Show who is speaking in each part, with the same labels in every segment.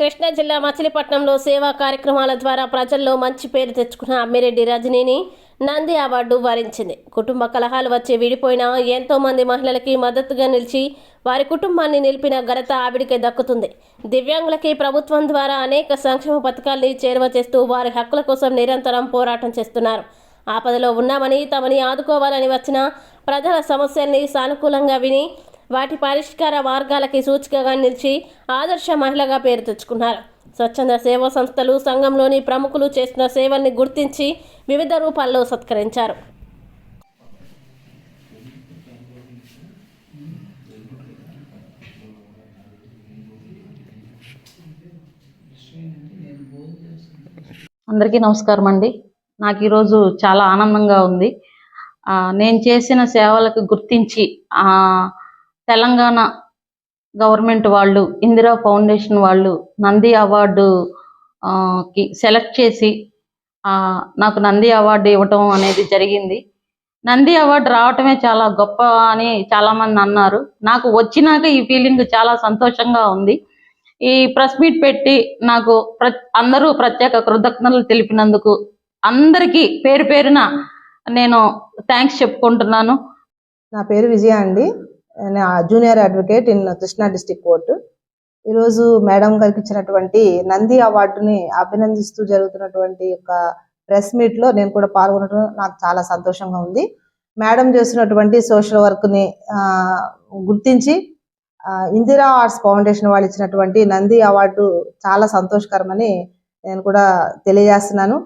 Speaker 1: కృష్ణా జిల్లా మచిలీపట్నంలో సేవా కార్యక్రమాల ద్వారా ప్రజల్లో మంచి పేరు తెచ్చుకున్న అమ్మిరెడ్డి రజనీని నంది అవార్డు వరించింది. కుటుంబ కలహాలు వచ్చి విడిపోయిన ఎంతో మంది మహిళలకి మద్దతుగా నిలిచి వారి కుటుంబాన్ని నిలిపిన ఘనత ఆవిడికే దక్కుతుంది. దివ్యాంగులకి ప్రభుత్వం ద్వారా అనేక సంక్షేమ పథకాల్ని చేరువ చేస్తూ వారి హక్కుల కోసం నిరంతరం పోరాటం చేస్తున్నారు. ఆపదలో ఉన్నామని తమని ఆదుకోవాలని వచ్చిన ప్రజల సమస్యల్ని సానుకూలంగా విని వాటి పరిష్కార మార్గాలకి సూచికగా నిలిచి ఆదర్శ మహిళగా పేరు తెచ్చుకున్నారు. స్వచ్ఛంద సేవా సంస్థలు సంఘంలోని ప్రముఖులు చేసిన సేవల్ని గుర్తించి వివిధ రూపాల్లో సత్కరించారు.
Speaker 2: అందరికీ నమస్కారం అండి. నాకు ఈరోజు చాలా ఆనందంగా ఉంది. నేను చేసిన సేవలకు గుర్తించి తెలంగాణ గవర్నమెంట్ వాళ్ళు ఇందిరా ఫౌండేషన్ వాళ్ళు నంది అవార్డు కి సెలెక్ట్ చేసి నాకు నంది అవార్డు ఇవ్వటం అనేది జరిగింది. నంది అవార్డు రావటమే చాలా గొప్ప అని చాలా మంది అన్నారు. నాకు వచ్చినాక ఈ ఫీలింగ్ చాలా సంతోషంగా ఉంది. ఈ ప్రెస్ మీట్ పెట్టి నాకు ప్ర అందరూ ప్రత్యేక కృతజ్ఞతలు తెలిపినందుకు అందరికీ పేరు పేరున నేను థ్యాంక్స్ చెప్పుకుంటున్నాను.
Speaker 3: నా పేరు విజయ అండి. Junior advocate in Krishna district court ఈరోజు మేడం గారికి ఇచ్చినటువంటి నంది అవార్డుని అభినందిస్తూ జరుగుతున్నటువంటి ఒక ప్రెస్ మీట్లో నేను కూడా పాల్గొనడం నాకు చాలా సంతోషంగా ఉంది. మేడం చేస్తున్నటువంటి సోషల్ వర్క్ని ఆ, గుర్తించి ఇందిరా ఆర్ట్స్ ఫౌండేషన్ వాళ్ళు ఇచ్చినటువంటి నంది అవార్డు చాలా సంతోషకరమని నేను కూడా తెలియజేస్తున్నాను.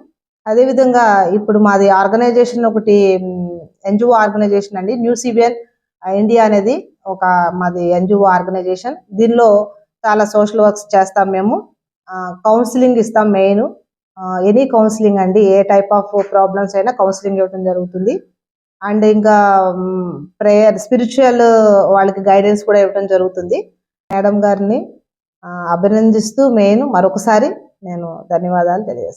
Speaker 3: అదేవిధంగా ఇప్పుడు మాది ఆర్గనైజేషన్ ఒకటి ఎన్జిఓ ఆర్గనైజేషన్ అండి న్యూ సిబిఎన్ ఇండియా అనేది ఒక మాది ఎన్జిఓ ఆర్గనైజేషన్ దీనిలో చాలా సోషల్ వర్క్స్ చేస్తాం మేము. కౌన్సిలింగ్ ఇస్తాం మెయిన్ ఎనీ కౌన్సిలింగ్ అండి ఏ టైప్ ఆఫ్ ప్రాబ్లమ్స్ అయినా కౌన్సిలింగ్ ఇవ్వడం జరుగుతుంది. అండ్ ఇంకా ప్రేయర్ స్పిరిచువల్ వాళ్ళకి గైడెన్స్ కూడా ఇవ్వడం జరుగుతుంది. మేడం గారిని అభినందిస్తూ మెయిన్ మరొకసారి నేను ధన్యవాదాలు తెలియజేస్తాను.